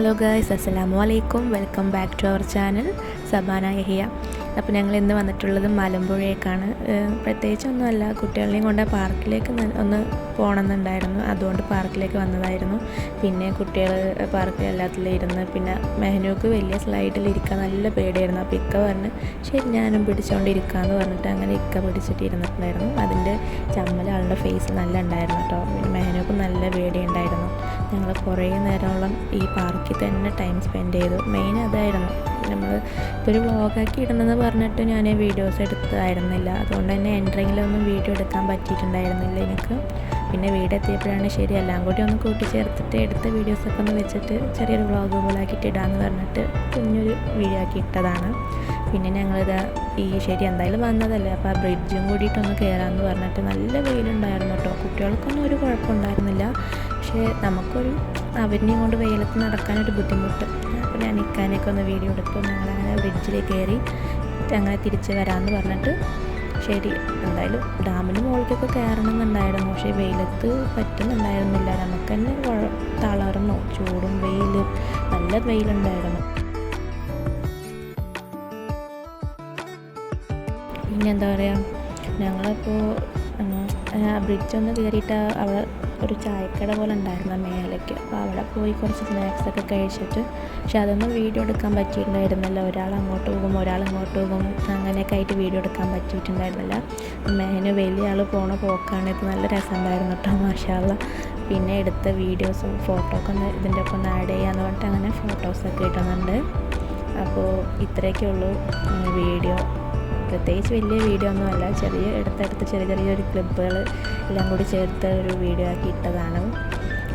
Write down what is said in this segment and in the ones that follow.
Hello guys അസ്സലാമു അലൈക്കും welcome back to our channel Sabana Yahiya അപ്പോൾ ഞങ്ങൾ ഇന്ന് വന്നിട്ടുള്ളത് മലമ്പുഴയേക്കാണ്. പ്രത്യേകിച്ചൊന്നുമല്ല കുട്ടികളെയും കൊണ്ട് പാർക്കിലേക്ക് ഒന്ന് പോകണമെന്നുണ്ടായിരുന്നു. അതുകൊണ്ട് പാർക്കിലേക്ക് വന്നതായിരുന്നു. പിന്നെ കുട്ടികൾ പാർക്കിൽ എല്ലാത്തിലും ഇരുന്ന് പിന്നെ മെഹനൂക്ക് വലിയ സ്ലൈഡിൽ ഇരിക്കാൻ നല്ല പേടിയായിരുന്നു. അപ്പോൾ ഇക്ക പറഞ്ഞ് ശരി ഞാനും പിടിച്ചുകൊണ്ട് ഇരിക്കാമെന്ന് പറഞ്ഞിട്ട് അങ്ങനെ ഇക്ക പിടിച്ചിട്ട് ഇരുന്നിട്ടുണ്ടായിരുന്നു. അതിന്റെ ചമ്മൽ ആളുടെ ഫേസ് നല്ല ഉണ്ടായിരുന്നു കേട്ടോ. പിന്നെ മെഹനൂക്ക് നല്ല പേടിയുണ്ടായിരുന്നു. ഞങ്ങൾ കുറേ നേരമോളം ഈ പാർക്കിൽ തന്നെ ടൈം സ്പെൻഡ് ചെയ്തു. മെയിൻ അതായിരുന്നു. നമ്മൾ ഇപ്പോൾ ഒരു വ്ളോഗാക്കി ഇടണമെന്ന് പറഞ്ഞിട്ട് ഞാൻ വീഡിയോസ് എടുത്തതായിരുന്നില്ല അതുകൊണ്ട് തന്നെ എൻട്രിങ്ങിലൊന്നും വീഡിയോ എടുക്കാൻ പറ്റിയിട്ടുണ്ടായിരുന്നില്ല എനിക്ക്. പിന്നെ വീട് എത്തിയപ്പോഴാണ് ശരി എല്ലാം കൂടി ഒന്ന് കൂട്ടിച്ചേർത്തിട്ട് എടുത്ത വീഡിയോസൊക്കെ ഒന്ന് വെച്ചിട്ട് ചെറിയൊരു വ്ളോഗ് പോലാക്കിയിട്ട് ഇടാമെന്ന് പറഞ്ഞിട്ട് കുഞ്ഞൊരു വീഡിയോ ആക്കി ഇട്ടതാണ്. പിന്നെ ഞങ്ങളിത് ഈ ശരി എന്തായാലും വന്നതല്ലേ അപ്പോൾ ആ ബ്രിഡ്ജും കൂടിയിട്ടൊന്ന് കയറാമെന്ന് പറഞ്ഞിട്ട് നല്ല വെയിലുണ്ടായിരുന്നു കേട്ടോ. കുട്ടികൾക്കൊന്നും ഒരു കുഴപ്പമുണ്ടായിരുന്നില്ല. പക്ഷേ നമുക്കൊരു അവരിനെയും കൊണ്ട് വെയിലത്ത് നടക്കാനൊരു ബുദ്ധിമുട്ട്. ഞാൻ നിൽക്കാനൊക്കെ ഒന്ന് വീഡിയോ എടുത്തു. ഞങ്ങളങ്ങനെ ബ്രിഡ്ജിൽ കയറി അങ്ങനെ തിരിച്ച് വരാമെന്ന് പറഞ്ഞിട്ട് ശരി എന്തായാലും ഡാമിന് മുകളിലേക്കൊക്കെ കയറണം എന്നുണ്ടായിരുന്നു പക്ഷേ വെയിലത്ത് പറ്റുന്നുണ്ടായിരുന്നില്ല. നമുക്ക് തന്നെ തളർന്നു. ചൂടും വെയിലും നല്ല വെയിലുണ്ടായിരുന്നു. പിന്നെ എന്താ പറയുക ഞങ്ങളപ്പോൾ ബ്രിഡ്ജ് ഒന്ന് കയറിയിട്ട് അവിടെ ഒരു ചായക്കട പോലെ ഉണ്ടായിരുന്നു മേലേക്ക്. അപ്പോൾ അവിടെ പോയി കുറച്ച് സ്നാക്സൊക്കെ കഴിച്ചിട്ട്. പക്ഷെ അതൊന്നും വീഡിയോ എടുക്കാൻ പറ്റിയിട്ടുണ്ടായിരുന്നില്ല. ഒരാൾ അങ്ങോട്ട് പോകും ഒരാൾ ഇങ്ങോട്ട് പോകും. അങ്ങനെയൊക്കെ ആയിട്ട് വീഡിയോ എടുക്കാൻ പറ്റിയിട്ടുണ്ടായിരുന്നില്ല. മേന് വലിയ ആൾ പോണ പോക്കാണ്. ഇത് നല്ല രസമുണ്ടായിരുന്നു കേട്ടോ മാഷാള്ള പിന്നെ എടുത്ത വീഡിയോസും ഫോട്ടോ ഒക്കെ ഒന്ന് ഇതിന്റെ ഒപ്പം ആഡ് ചെയ്യാന്ന് പറഞ്ഞിട്ട് അങ്ങനെ ഫോട്ടോസൊക്കെ ഇടുന്നുണ്ട്. അപ്പോൾ ഇത്രയൊക്കെ ഉള്ളൂ വീഡിയോ പ്രത്യേകിച്ച് വലിയ വീഡിയോ ഒന്നുമല്ല. ചെറിയ ഇടത്തടുത്ത് ചെറിയ ചെറിയൊരു ക്ലിപ്പുകൾ എല്ലാം കൂടി ചേർത്ത് ഒരു വീഡിയോ ആക്കി ഇട്ടതാണ്.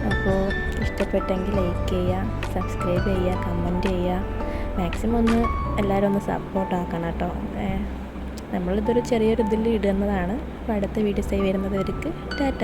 അപ്പോൾ ഇഷ്ടപ്പെട്ടെങ്കിൽ ലൈക്ക് ചെയ്യുക സബ്സ്ക്രൈബ് ചെയ്യുക കമന്റ് ചെയ്യുക. മാക്സിമം ഒന്ന് എല്ലാവരും ഒന്ന് സപ്പോർട്ട് ആക്കണം കേട്ടോ. നമ്മളിതൊരു ചെറിയൊരു ഇതിൽ ഇടുന്നതാണ്. അപ്പോൾ അടുത്ത വീഡിയോസായി വരുന്നവർക്ക് ടാറ്റ.